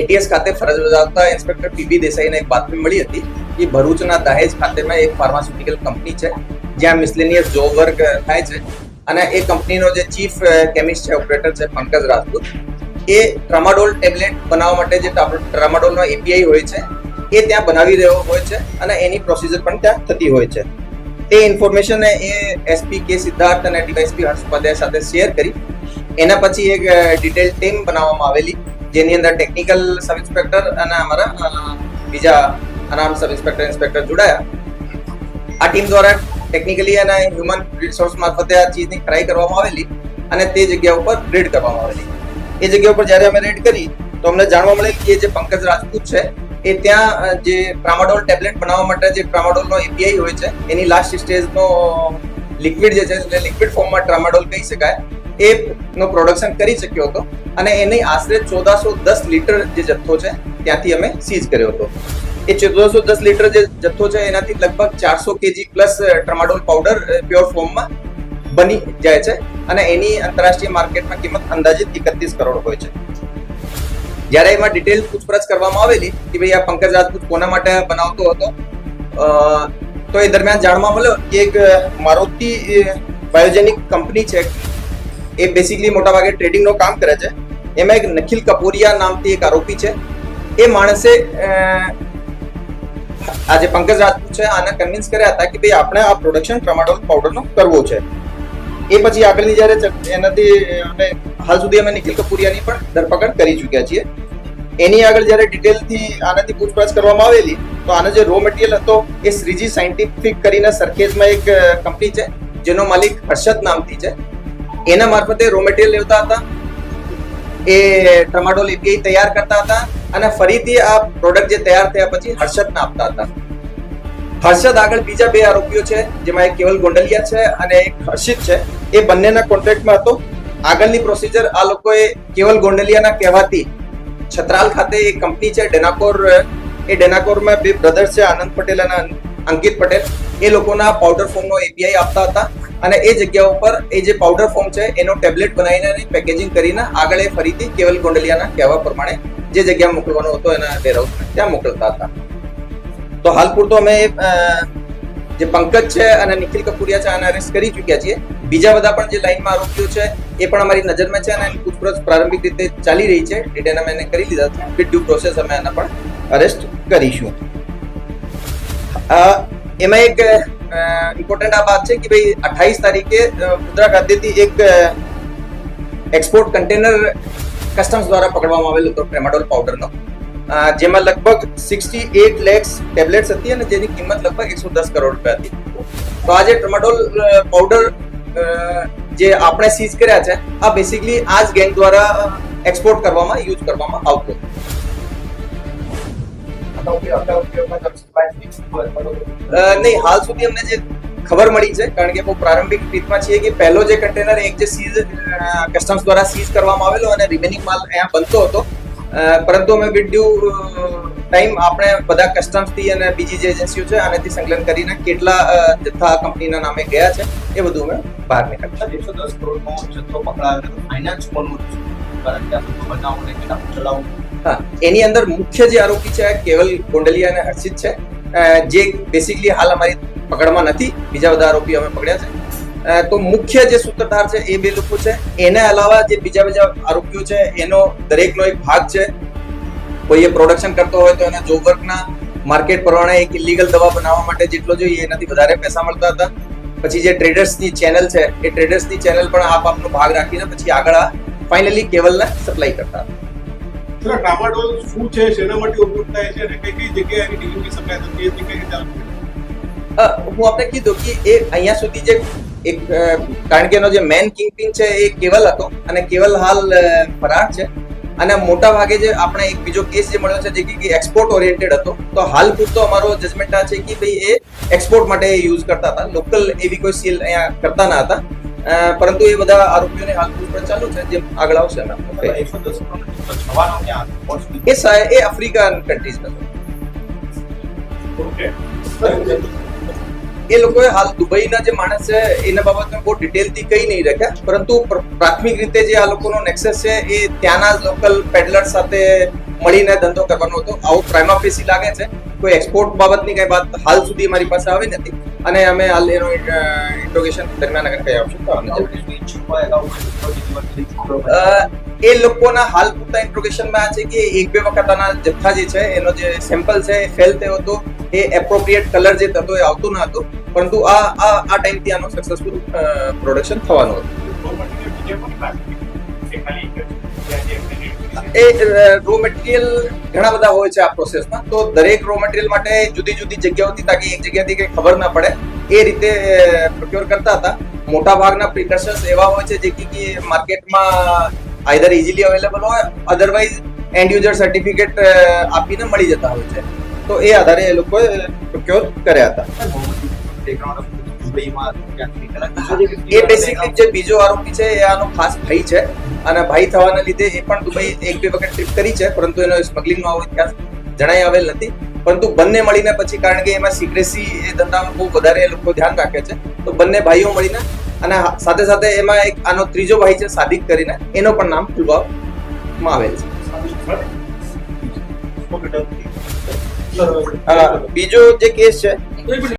ATS ખાતે ફરજ બજાવતા ઇન્સ્પેક્ટર પીબી દેસાઈને એક બાતમી મળી હતી કે ભરૂચના દહેજ ખાતેમાં એક ફાર્માસ્યુટિકલ કંપની છે, જ્યાં મિસલેનિયસ જોબ વર્ક થાય છે અને એ કંપનીનો જે ચીફ કેમિસ્ટ છે ઓપરેટર છે, પંકજ રાજપૂત, એ ટ્રામાડોલ ટેબ્લેટ બનાવવા માટે જે ટ્રામાડોલનો એપીઆઈ હોય છે, એ ત્યાં બનાવી રહ્યો હોય છે અને એની પ્રોસિજર પણ ત્યાં થતી હોય છે. એ ઇન્ફોર્મેશન એ એસપી કે સિદ્ધાર્થ અને ડીવાયસપી હર્ષ ઉપાધ્યાય સાથે શેર કરી. એના પછી એક ડિટેલ ટીમ બનાવવામાં આવેલી. જેની અંદર ટેકનિકલ સબ ઇન્સ્પેક્ટર અને અમારા બીજા અનામ સબ ઇન્સ્પેક્ટર ઇન્સ્પેક્ટર જોડાયા. આ ટીમ દ્વારા ટેકનિકલી અને હ્યુમન રિસોર્સ મારફતે આ ચીજની ટ્રાય કરવામાં આવેલી અને તે જગ્યા ઉપર રેડ કરવામાં આવેલી. એ જગ્યા ઉપર જ્યારે અમે રેડ કરી, તો અમને જાણવા મળે કે જે પંકજ રાજપૂત છે, એ ત્યાં જે ટ્રામાડોલ ટેબ્લેટ બનાવવા માટે જે ટ્રામાડોલનો એપીઆઈ હોય છે, એની લાસ્ટ સ્ટેજનો લિક્વિડ જે છે એટલે લિક્વિડ ફોર્મમાં ટ્રામાડોલ કહી શકાય, એ નો પ્રોડક્શન કરી શક્યો હતો. અને એની આશરે ચૌદસો દસ લીટર જે જથ્થો છે, ત્યાંથી અમે સીઝ કર્યો હતો. એ ચૌદસો દસ લીટર જે જથ્થો છે, એનાથી લગભગ ચારસો KG plus tramadol powder pure ફોર્મમાં બની જાય છે અને એની આંતરરાષ્ટ્રીય માર્કેટમાં કિંમત અંદાજિત એકત્રીસ કરોડ હોય છે. જ્યારે એમાં ડિટેલ પૂછપરછ કરવામાં આવેલી કે ભાઈ આ પંકજ રાજપૂત કોના માટે બનાવતો હતો તો એ દરમિયાન જાણવા મળ્યો કે એક મારુતિ બાયોજેનિક કંપની છે. એ બેસિકલી મોટાભાગે ટ્રેડિંગનું કામ કરે છે. એમાં એક નખિલ કપૂરિયા નામથી એક આરોપી છે. એ માણસે આજે પંકજ રાજપૂત છે, આને કન્વિન્સ કર્યા હતા કે ભાઈ આપણે આ પ્રોડક્શન ટ્રામાડોલ પાવડરનો કરવો છે. એ પછી આગળની જ્યારે એનાથી અમે હાલ સુધી અમે નિખિલ કપૂરિયાની પણ ધરપકડ કરી ચૂક્યા છીએ. એની આગળ જ્યારે ડિટેલથી આનાથી પૂછપરછ કરવામાં આવેલી, તો આનો જે રો મટીરિયલ હતો, એ શ્રીજી સાયન્ટિફિક કરીને સરખેજમાં એક કંપની છે, જેનો માલિક હર્ષદ નામથી છે. એના મારફતે રો મટીરિયલ લેવતા હતા. એ ટમાટોલ એપીઆઈ તૈયાર કરતા હતા અને ફરીથી આ પ્રોડક્ટ જે તૈયાર થયા પછી હર્ષદને આપતા હતા. હર્ષદ આગળ બીજા બે આરોપીઓ છે, જેમાં એક કેવલ ગોંડલિયા છે અને એક હર્ષિત છે. એ બંનેના કોન્ટ્રાક્ટમાં હતો. આગળની પ્રોસિજર આ લોકોએ કેવલ ગોંડલિયાના કહેવાથી છત્રાલ ખાતે એક કંપની છે, ડેનાકોર, એ ડેનાકોરમાં બે બ્રધર્સ છે, આનંદ પટેલ અને અંકિત પટેલ. એ લોકોના પાવડર ફોર્મનો એપીઆઈ આપતા હતા. અને એ જગ્યા ઉપર એ જે પાવડર ફોર્મ છે, એનો ટેબ્લેટ બનાવીને પેકેજિંગ કરીને આગળ એ ફરીથી કેવલ ગોંડલિયાના કહેવા પ્રમાણે જે જગ્યા મોકલવાનો હતો એના વેરહાઉસ ત્યાં મોકલતા હતા. તો હાલ પૂરતો અમે જે પંકજ છે અને નિખિલ કપૂરિયા છે આને અરેસ્ટ કરી ચૂક્યા છીએ. બીજા બધા પણ જે લાઈનમાં આરોપીઓ છે, એ પણ અમારી નજરમાં છે અને એની પૂછપરછ પ્રારંભિક રીતે ચાલી રહી છે. ડિટેલ અમે એને કરી લીધા છે. વિથ ડ્યુ પ્રોસેસ અમે એના પણ અરેસ્ટ કરીશું. એમાં એક ઇમ્પોર્ટન્ટ આ વાત છે કે ભાઈ અઠ્ઠાવીસ તારીખે મુદ્રા ખાતેથી એક એક્સપોર્ટ કન્ટેનર કસ્ટમ્સ દ્વારા પકડવામાં આવેલું હતું ટ્રેમાડોલ પાવડરનો જેમાં લગભગ સિક્સટી એટ લેક્સ ટેબ્લેટ્સ હતી અને જેની કિંમત લગભગ એકસો દસ કરોડ રૂપિયા હતી. તો આ જે ટ્રેમાડોલ પાવડર જે આપણે સીઝ કર્યા છે, આ બેસિકલી આ જ ગેંગ દ્વારા એક્સપોર્ટ કરવામાં યુઝ કરવામાં આવતો નહીં હાલ સુધી અમને જે ખબર મળી છે કારણ કે બહુ પ્રારંભિક રીતમાં છીએ કે પહેલો જે કન્ટેનર એક જે સીઝ કસ્ટમ્સ દ્વારા સીઝ કરવામાં આવેલો અને રિમેનિંગ માલ અહીંયા બનતો હતો. અ, પરંતુ અમે વિથ ડ્યુ ટાઈમ આપણે બધા કસ્ટમ્સથી અને બીજી જે એજન્સીઓ છે આનાથી સંકલન કરીને કેટલા જથ્થા કંપનીના નામે ગયા છે એ બધું અમે બહાર નીકળ્યા એકસો દસ કરોડનો જથ્થો પકડાયો ફાઇનાન્સ કોનું? કારણ કે આ બધું બનાવવું કેટલા ચલાવવું હા, એની અંદર મુખ્ય જે આરોપી છે, કેવલ ગોંડલિયા અને હર્ષિત છે. જે બેસિકલી હાલ અમારી પકડમાં નથી, બીજા બધા આરોપી અમે પકડ્યા છે. તો મુખ્ય જે સૂત્રધાર છે, એ બે લોકો છે. એના અલાવા જે બીજા બીજા આરોપીઓ છે, એનો દરેકનો એક ભાગ છે. કોઈ એ પ્રોડક્શન કરતો હોય તો એના જોબ વર્કના માર્કેટ પ્રમાણે એક ઇલીગલ દવા બનાવવા માટે જેટલો જોઈએ એનાથી વધારે પૈસા મળતા હતા. પછી જે ટ્રેડર્સની ચેનલ છે, એ ટ્રેડર્સની ચેનલ પણ આપ આપનો ભાગ રાખીને પછી આગળ ફાઇનલી કેવલને સપ્લાય કરતા હતા. સર ટ્રામાડોલ શું છે, શેના માટે ઉપયોગ થાય છે અને કઈ કઈ જગ્યાએ એની ડિલિવરી સપ્લાય થતી હતી કઈ રીતે હું આપણે કીધું કે એ અહીંયા સુધી જે એક કારણ કે એનો જે મેન કિંગપિન છે એ કેવલ હતો અને કેવલ હાલ ફરાર છે. અને મોટા ભાગે જે આપણે એક બીજો કેસ જે મળ્યો છે, જે કે એક્સપોર્ટ ઓરિએન્ટેડ હતો, તો હાલ પૂરતો અમારો જજમેન્ટ આ છે કે ભાઈ એ એક્સપોર્ટ માટે યુઝ કરતા હતા. લોકલ એવી કોઈ સીલ અહીંયા કરતા ના હતા. પરંતુ એ બધા આરોપીઓને હાલ પૂછપરછ ચાલુ છે જે આગળ આવશે? એ એ આફ્રિકન કન્ટ્રીઝ એ લોકોએ હાલ દુબઈના જે માણસ છે એના બાબતમાં બહુ ડિટેલથી કહી નહીં રાખ્યા પરંતુ પ્રાથમિક રીતે જે આ લોકોનો નેક્સસ છે એ ત્યાંના લોકલ પેડલર સાથે મળીને ધંધો કરવાનો હતો. આવો પ્રાઇમા ફેસી લાગે છે. કોઈ એક્સપોર્ટ બાબતની કઈ વાત હાલ સુધી મારી પાસે આવી નથી. અને અમે હાલ એનો ઇન્ટ્રોગેશન દરમિયાન આગળ કહી આવશું તો અમને કંઈ. અ, એ લોકોના હાલ પૂરતા ઇન્ટ્રોગેશનમાં આ છે કે એક બે વખત આના જથ્થા જે છે એનો જે સેમ્પલ છે એ ફેલ થયો હતો એ એપ્રોપ્રિએટ કલર જે થતો એ આવતો ન હતો. પરંતુ આ આ આ ટાઈમથી આનો સક્સેસફુલ પ્રોડક્શન થવાનું હતું. એ રો મટીરિયલ ઘણા બધા હોય છે આ પ્રોસેસમાં તો દરેક રો મટીરિયલ માટે જુદી જુદી જગ્યાઓથી, તાકી એક જગ્યાથી કંઈ ખબર ના પડે. એ રીતે પ્રોક્યોર કરતા હતા. મોટા ભાગના પ્રિકર્શન્સ એવા હોય છે જે કે માર્કેટમાં આઈધર ઇઝીલી અવેલેબલ હોય અધરવાઇઝ એન્ડ યુઝર સર્ટિફિકેટ આપીને મળી જતા હોય છે. તો એ આધારે એ લોકોએ પ્રોક્યોર કર્યા હતા. એ બેસિકલી જે બીજો આરોપી છે એ આનો ખાસ ભાઈ છે. અને ભાઈ થવાના લીધે એ પણ દુબઈ એક બે વખત ટ્રીપ કરી છે પરંતુ એનો સ્મગલિંગનો આવો ઇતિહાસ જણાઈ આવેલ નથી. પરંતુ બંને મળીને પછી કારણ કે એમાં સિક્રેસી એ ધંધામાં બહુ વધારે એ લોકો ધ્યાન રાખે છે તો બંને ભાઈઓ મળીને અને સાથે સાથે એમાં એક આનો ત્રીજો ભાઈ છે સાદિક કરીને એનો પણ નામ ખુલવામાં આવેલ છે. બીજો જે કેસ છે